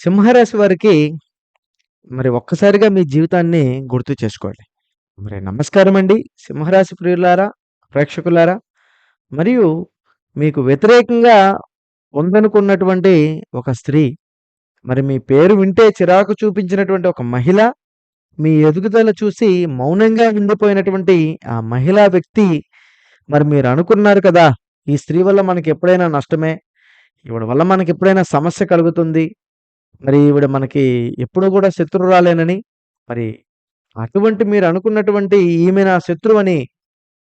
సింహరాశి వారికి మరి ఒక్కసారిగా మీ జీవితాన్ని గుర్తు చేసుకోండి. మరి నమస్కారం అండి సింహరాశి ప్రియులారా, ప్రేక్షకులారా మరియు మీకు వ్యతిరేకంగా ఉందనుకున్నటువంటి ఒక స్త్రీ, మరి మీ పేరు వింటే చిరాకు చూపించినటువంటి ఒక మహిళ, మీ ఎదుగుదల చూసి మౌనంగా ఉండిపోయినటువంటి ఆ మహిళా వ్యక్తి, మరి మీరు అనుకున్నారు కదా! ఈ స్త్రీ వల్ల మనకెప్పుడైనా నష్టమే. ఈవిడ వల్ల మనకెప్పుడైనా సమస్య కలుగుతుంది. మరి ఈవిడ మనకి ఎప్పుడు కూడా శత్రువురాలేనని, మరి అటువంటి మీరు అనుకున్నటువంటి ఈమె నా శత్రువని,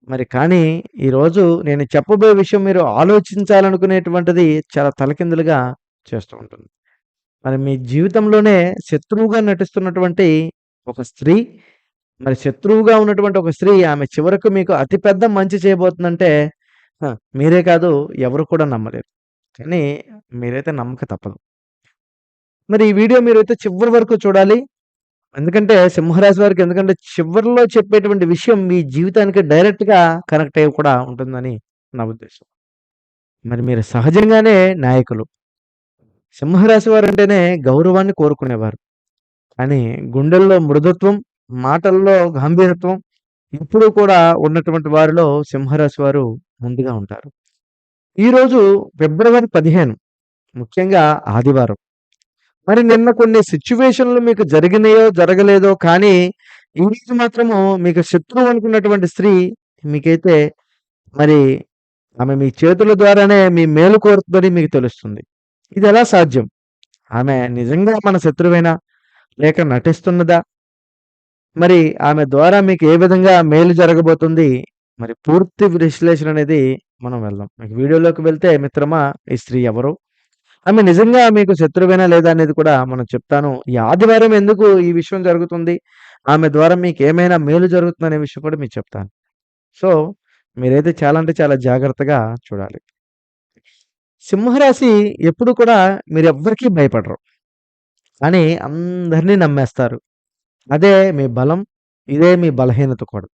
మరి కానీ ఈరోజు నేను చెప్పబోయే విషయం మీరు ఆలోచించాలనుకునేటువంటిది చాలా తలకిందులుగా చేస్తూ ఉంటుంది. మరి మీ జీవితంలోనే శత్రువుగా నటిస్తున్నటువంటి ఒక స్త్రీ, మరి శత్రువుగా ఉన్నటువంటి ఒక స్త్రీ ఆమె చివరకు మీకు అతి పెద్ద మంచి చేయబోతుందంటే మీరే కాదు ఎవరు కూడా నమ్మలేరు. కానీ మీరైతే నమ్మక తప్పదు. మరి ఈ వీడియో మీరు అయితే చివరి వరకు చూడాలి. ఎందుకంటే సింహరాశి వారికి ఎందుకంటే చివరిలో చెప్పేటువంటి విషయం మీ జీవితానికి డైరెక్ట్‌గా కనెక్ట్ అయ్యి కూడా ఉంటుందని నా ఉద్దేశ్యం. మరి మీరు సహజంగానే నాయకులు. సింహరాశి వారు అంటేనే గౌరవాన్ని కోరుకునేవారు. కానీ గుండెల్లో మృదుత్వం, మాటల్లో గంభీరత్వం ఇప్పుడు కూడా ఉన్నటువంటి వారిలో సింహరాశి వారు ముందుగా ఉంటారు. ఈరోజు ఫిబ్రవరి 15 ముఖ్యంగా ఆదివారం. మరి నిన్న కొన్ని సిచ్యువేషన్లు మీకు జరిగినాయో, జరగలేదో కానీ ఈరోజు మాత్రము మీకు శత్రువు అనుకున్నటువంటి స్త్రీ మీకైతే మరి ఆమె మీ చేతుల ద్వారానే మీ మేలు కోరుతుందని మీకు తెలుస్తుంది. ఇది ఎలా సాధ్యం? ఆమె నిజంగా మన శత్రువేనా? లేక నటిస్తున్నదా? మరి ఆమె ద్వారా మీకు ఏ విధంగా మేలు జరగబోతుంది? మరి పూర్తి విశ్లేషణ అనేది మనం వెళ్దాం. మీకు వీడియోలోకి వెళ్తే మిత్రమా ఈ స్త్రీ ఎవరు? ఆమె నిజంగా మీకు శత్రువేనా లేదా అనేది కూడా మనం చెప్తాను. ఈ ఆదివారం ఎందుకు ఈ విషయం జరుగుతుంది? ఆమె ద్వారా మీకు ఏమైనా మేలు జరుగుతుందనే విషయం కూడా మీకు చెప్తాను. సో, మీరైతే చాలా అంటే చాలా జాగ్రత్తగా చూడాలి. సింహరాశి ఎప్పుడు కూడా మీరు ఎవ్వరికీ భయపడరు. కానీ అందరిని నమ్మేస్తారు. అదే మీ బలం. ఇదే మీ బలహీనత కూడా.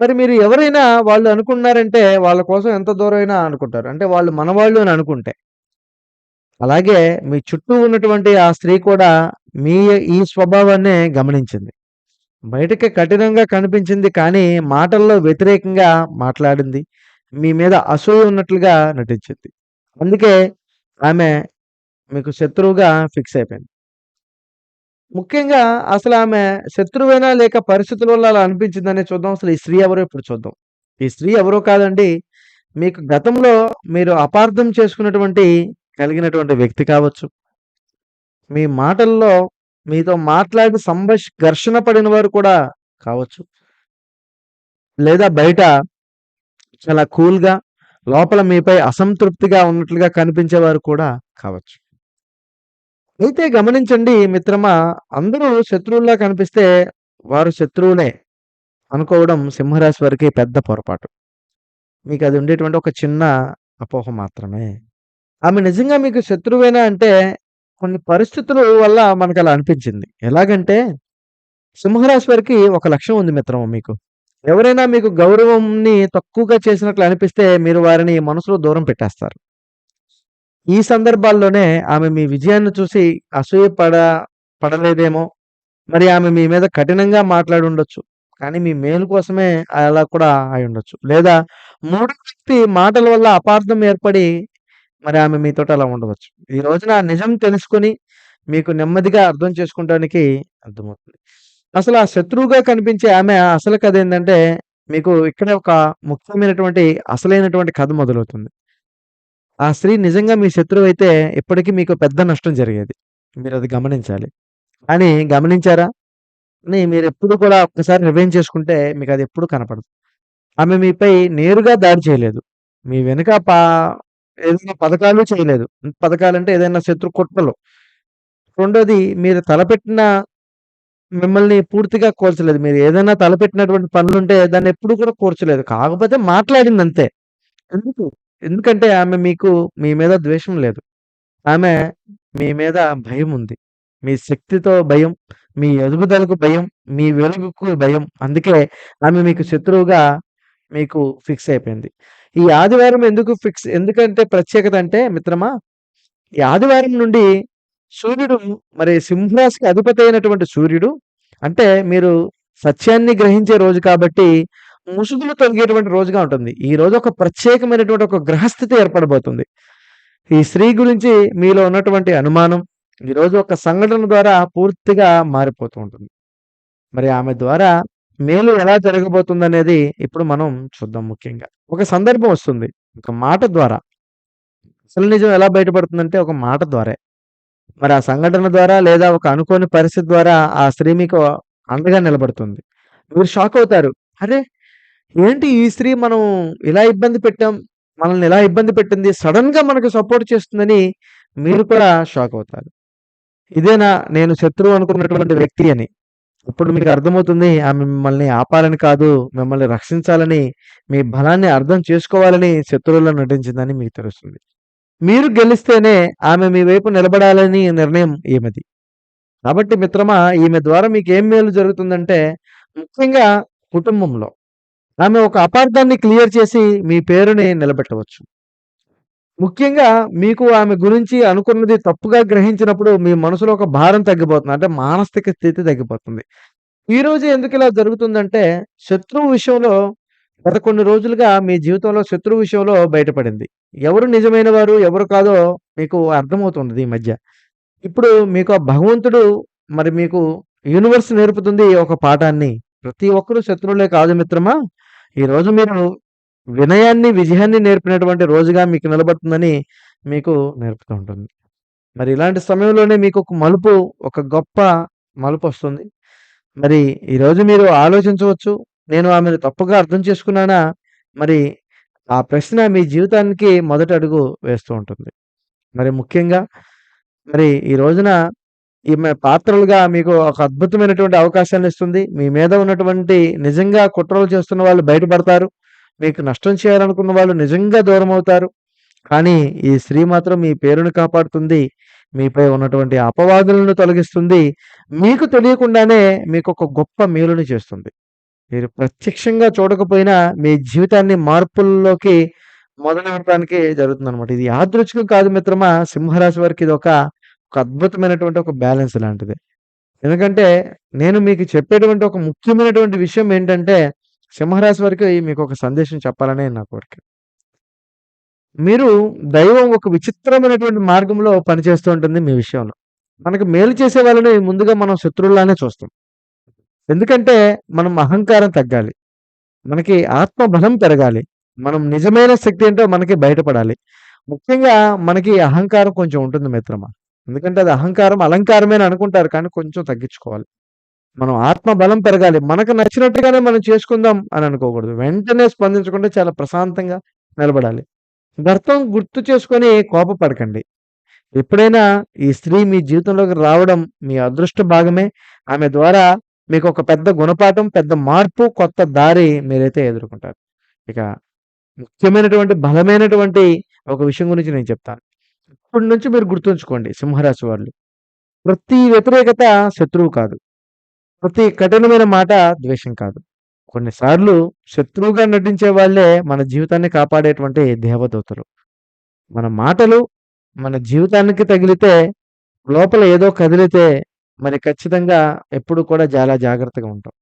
మరి మీరు ఎవరైనా వాళ్ళు అనుకున్నారంటే వాళ్ళ కోసం ఎంత దూరమైనా అనుకుంటారు. అంటే వాళ్ళు మనవాళ్ళు అని అనుకుంటే. అలాగే మీ చుట్టూ ఉన్నటువంటి ఆ స్త్రీ కూడా మీ ఈ స్వభావాన్నే గమనించింది. బయటకి కఠినంగా కనిపించింది కానీ మాటల్లో వ్యతిరేకంగా మాట్లాడింది. మీ మీద అసూయ ఉన్నట్లుగా నటించింది. అందుకే ఆమె మీకు శత్రువుగా ఫిక్స్ అయిపోయింది. ముఖ్యంగా అసలు ఆమె శత్రువైనా లేక పరిస్థితుల వల్ల అలా అనిపించిందనే చూద్దాం. అసలు ఈ స్త్రీ ఎవరో ఇప్పుడు చూద్దాం. ఈ స్త్రీ ఎవరో కాదండి. మీకు గతంలో మీరు అపార్థం చేసుకున్నటువంటి కలిగినటువంటి వ్యక్తి కావచ్చు. మీ మాటల్లో మీతో మాట్లాడి సంభాష్ ఘర్షణ పడిన వారు కూడా కావచ్చు. లేదా బయట చాలా కూల్‌గా లోపల మీపై అసంతృప్తిగా ఉన్నట్లుగా కనిపించేవారు కూడా కావచ్చు. అయితే గమనించండి మిత్రమా అందరూ శత్రువుల్లా కనిపిస్తే వారు శత్రువులే అనుకోవడం సింహరాశి వారికి పెద్ద పొరపాటు. మీకు అది ఉండేటువంటి ఒక చిన్న అపోహ మాత్రమే. ఆమె నిజంగా మీకు శత్రువేనా అంటే కొన్ని పరిస్థితుల వల్ల మనకు అలా అనిపించింది. ఎలాగంటే సింహరాశి వారికి ఒక లక్ష్యం ఉంది మిత్రమా మీకు. ఎవరైనా మీకు గౌరవంని తక్కువగా చేసినట్లు అనిపిస్తే మీరు వారిని మనసులో దూరం పెట్టేస్తారు. ఈ సందర్భాల్లోనే ఆమె మీ విజయాన్ని చూసి అసూయ పడ పడలేదేమో! మరి ఆమె మీ మీద కఠినంగా మాట్లాడుండొచ్చు. కానీ మీ మేలు కోసమే అలా కూడా అయ్యుండొచ్చు. లేదా మూడో వ్యక్తి మాటల వల్ల అపార్థం ఏర్పడి మరి ఆమె మీతో అలా ఉండవచ్చు. ఈ రోజున ఆ నిజం తెలుసుకొని మీకు నెమ్మదిగా అర్థం చేసుకుంటానికి అర్థమవుతుంది. అసలు ఆ శత్రువుగా కనిపించే ఆమె అసలు కథ ఏంటంటే మీకు ఇక్కడే ఒక ముఖ్యమైనటువంటి అసలైనటువంటి కథ మొదలవుతుంది. ఆ స్త్రీ నిజంగా మీ శత్రువు అయితే ఇప్పటికీ మీకు పెద్ద నష్టం జరిగేది. మీరు అది గమనించాలి. అని గమనించారా? అని మీరెప్పుడు కూడా ఒక్కసారి రివైండ్ చేసుకుంటే అది ఎప్పుడు కనపడదు. ఆమె మీపై నేరుగా దాడి చేయలేదు. మీ వెనుక పా ఏదైనా పథకాలు చేయలేదు. పథకాలంటే ఏదైనా శత్రు కుట్రలు. రెండోది మీరు తలపెట్టిన మిమ్మల్ని పూర్తిగా కోర్చలేదు మీరు ఏదైనా తలపెట్టినటువంటి పనులుంటే దాన్నెప్పుడు కూడా కోర్చలేదు కాకపోతే మాట్లాడిందంతే. ఎందుకు? ఎందుకంటే ఆమె మీకు మీ మీద ద్వేషం లేదు. ఆమె మీ మీద భయం ఉంది మీ శక్తితో భయం, మీ ఎదుగుదలకు భయం, మీ వెలుగుకు భయం. అందుకే ఆమె మీకు శత్రువుగా మీకు ఫిక్స్ అయిపోయింది. ఈ ఆదివారం ఎందుకు ఫిక్స్ ఎందుకంటే ప్రత్యేకత అంటే మిత్రమా, ఈ ఆదివారం నుండి సూర్యుడు మరి సింహరాశికి అధిపతి అయినటువంటి సూర్యుడు అంటే మీరు సత్యాన్ని గ్రహించే రోజు కాబట్టి ముసుగులు తొలగేటువంటి రోజుగా ఉంటుంది. ఈ రోజు ఒక ప్రత్యేకమైనటువంటి ఒక గ్రహస్థితి ఏర్పడబోతుంది. ఈ స్త్రీ గురించి మీలో ఉన్నటువంటి అనుమానం ఈరోజు ఒక సంఘటన ద్వారా పూర్తిగా మారిపోతూ ఉంటుంది. మరి ఆమె ద్వారా మేలు ఎలా జరగబోతుందనేది ఇప్పుడు మనం చూద్దాం ముఖ్యంగా. ఒక సందర్భం వస్తుంది. ఒక మాట ద్వారా. అసలు నిజం ఎలా బయటపడుతుందంటే ఒక మాట ద్వారా మరి ఆ సంఘటన ద్వారా లేదా ఒక అనుకోని పరిస్థితి ద్వారా ఆ స్త్రీ మీకు అండగా నిలబడుతుంది. మీరు షాక్ అవుతారు. అరే! ఏంటి ఈ స్త్రీ మనం ఇలా ఇబ్బంది పెట్టాం. మనల్ని ఇలా ఇబ్బంది పెట్టింది. సడెన్‌గా మనకు సపోర్ట్ చేస్తుందని మీరు కూడా షాక్ అవుతారు. ఇదేనా నేను శత్రువు అనుకున్నటువంటి వ్యక్తి అని. ఇప్పుడు మీకు అర్థమవుతుంది ఆమె మిమ్మల్ని ఆపాలని కాదు, మిమ్మల్ని రక్షించాలని, మీ బలాన్ని అర్థం చేసుకోవాలని శత్రువులను నటించిందని మీకు తెలుస్తుంది. మీరు గెలిస్తేనే ఆమె మీ వైపు నిలబడాలని నిర్ణయం ఈమెది. కాబట్టి మిత్రమా ఈమె ద్వారా మీకు ఏం మేలు జరుగుతుందంటే ముఖ్యంగా కుటుంబంలో. ఆమె ఒక అపార్థాన్ని క్లియర్ చేసి మీ పేరుని నిలబెట్టవచ్చు. ముఖ్యంగా మీకు ఆమె గురించి అనుకున్నది తప్పుగా గ్రహించినప్పుడు మీ మనసులో ఒక భారం తగ్గిపోతుంది. అంటే మానసిక స్థితి తగ్గిపోతుంది. ఈరోజు ఇలా జరుగుతుందంటే శత్రువు విషయంలో గత కొన్ని రోజులుగా మీ జీవితంలో శత్రువు విషయంలో బయటపడింది. ఎవరు నిజమైన వారు, ఎవరు కాదో మీకు అర్థమవుతుంది ఈ మధ్య. ఇప్పుడు మీకు ఆ భగవంతుడు మరి మీకు యూనివర్స్ నేర్పుతుంది ఒక పాఠాన్ని. ప్రతి ఒక్కరు శత్రువులే కాదు మిత్రమా. ఈరోజు మీరు వినయాన్ని, విజయాన్ని నేర్పినటువంటి రోజుగా మీకు నిలబడుతుందని మీకు నేర్పుతూ ఉంటుంది. మరి ఇలాంటి సమయంలోనే మీకు ఒక మలుపు, ఒక గొప్ప మలుపు వస్తుంది మరి ఈరోజు మీరు ఆలోచించవచ్చు. నేను ఆమెను తప్పుగా అర్థం చేసుకున్నానా? మరి ఆ ప్రశ్న మీ జీవితానికి మొదటి అడుగు వేస్తూ ఉంటుంది. మరి ముఖ్యంగా మరి ఈ రోజున ఈమె పాత్రలుగా మీకు ఒక అద్భుతమైనటువంటి అవకాశాన్ని ఇస్తుంది మీ మీద ఉన్నటువంటి నిజంగా కుట్రలు చేస్తున్న వాళ్ళు బయటపడతారు. మీకు నష్టం చేయాలనుకున్న వాళ్ళు నిజంగా దూరమవుతారు. కానీ ఈ స్త్రీ మాత్రం మీ పేరును కాపాడుతుంది. మీపై ఉన్నటువంటి అపవాదులను తొలగిస్తుంది. మీకు తెలియకుండానే మీకు ఒక గొప్ప మేలుని చేస్తుంది. మీరు ప్రత్యక్షంగా చూడకపోయినా మీ జీవితాన్ని మార్పుల్లోకి మొదలెట్టడానికి జరుగుతుందనమాట. ఇది యాదృచ్ఛికం కాదు మిత్రమా. సింహరాశి వారికి ఇది ఒక అద్భుతమైనటువంటి ఒక బ్యాలెన్స్ లాంటిది. ఎందుకంటే నేను మీకు చెప్పేటువంటి ఒక ముఖ్యమైనటువంటి విషయం ఏంటంటే సింహరాశి వారికి మీకొక సందేశం చెప్పాలనే నా కోరిక. మీరు దైవం ఒక విచిత్రమైనటువంటి మార్గంలో పనిచేస్తూ ఉంటుంది మీ విషయంలో. మనకు మేలు చేసే వాళ్ళని ముందుగా మనం శత్రువులానే చూస్తాం. ఎందుకంటే మనం అహంకారం తగ్గాలి. మనకి ఆత్మ బలం పెరగాలి. మనం నిజమైన శక్తి ఏంటో మనకి బయటపడాలి. ముఖ్యంగా మనకి అహంకారం కొంచెం ఉంటుంది మిత్రమా. ఎందుకంటే అది అహంకారం అలంకారమే అని అనుకుంటారు. కానీ కొంచెం తగ్గించుకోవాలి. మనం ఆత్మ బలం పెరగాలి. మనకు నచ్చినట్టుగానే మనం చేసుకుందాం అని అనుకోకూడదు. వెంటనే స్పందించకుండా చాలా ప్రశాంతంగా నిలబడాలి. గర్తం గుర్తు చేసుకొని కోపపడకండి. ఎప్పుడైనా ఈ స్త్రీ మీ జీవితంలోకి రావడం మీ అదృష్ట భాగమే. ఆమె ద్వారా మీకు ఒక పెద్ద గుణపాఠం, పెద్ద మార్పు, కొత్త దారి మీరైతే ఎదుర్కొంటారు. ఇక ముఖ్యమైనటువంటి బలమైనటువంటి ఒక విషయం గురించి నేను చెప్తాను. ఇప్పటి నుంచి మీరు గుర్తుంచుకోండి సింహరాశి వాళ్ళు. ప్రతి వ్యతిరేకత శత్రువు కాదు. ప్రతి కఠినమైన మాట ద్వేషం కాదు. కొన్నిసార్లు శత్రువుగా నటించే వాళ్ళే మన జీవితాన్ని కాపాడేటువంటి దేవదూతలు. మన మాటలు మన జీవితానికి తగిలితే లోపల ఏదో కదిలితే మరి ఖచ్చితంగా ఎప్పుడు కూడా చాలా జాగ్రత్తగా ఉంటాం.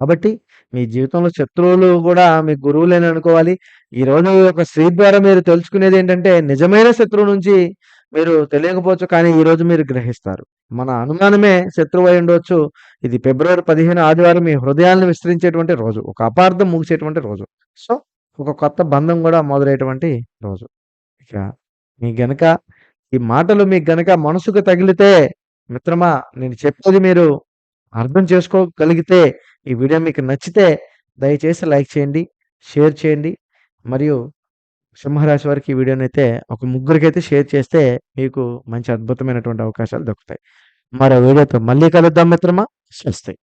కాబట్టి మీ జీవితంలో శత్రువులు కూడా మీ గురువులేని అనుకోవాలి. ఈరోజు ఒక స్త్రీ ద్వారా మీరు తెలుసుకునేది ఏంటంటే నిజమైన శత్రువు నుంచి మీరు తెలియకపోవచ్చు. కానీ ఈరోజు మీరు గ్రహిస్తారు. మన అనుమానమే శత్రువు ఉండవచ్చు ఇది ఫిబ్రవరి 15 ఆదివారం మీ హృదయాలను విస్తరించేటువంటి రోజు. ఒక అపార్థం ముగిసేటువంటి రోజు. సో, ఒక కొత్త బంధం కూడా మొదలయ్యేటువంటి రోజు. ఇక మీ గనక ఈ మాటలు మీకు గనక మనసుకు తగిలితే మిత్రమా నేను చెప్పేది మీరు అర్థం చేసుకోగలిగితే, ఈ వీడియో మీకు నచ్చితే దయచేసి లైక్ చేయండి, షేర్ చేయండి. మరియు సింహరాశి వారికి ఈ అయితే ఒక ముగ్గురికైతే షేర్ చేస్తే మీకు మంచి అద్భుతమైనటువంటి అవకాశాలు దక్కుతాయి. మరో వీడియోతో మళ్ళీ కలుద్దాం మిత్రమా. స్వస్తి.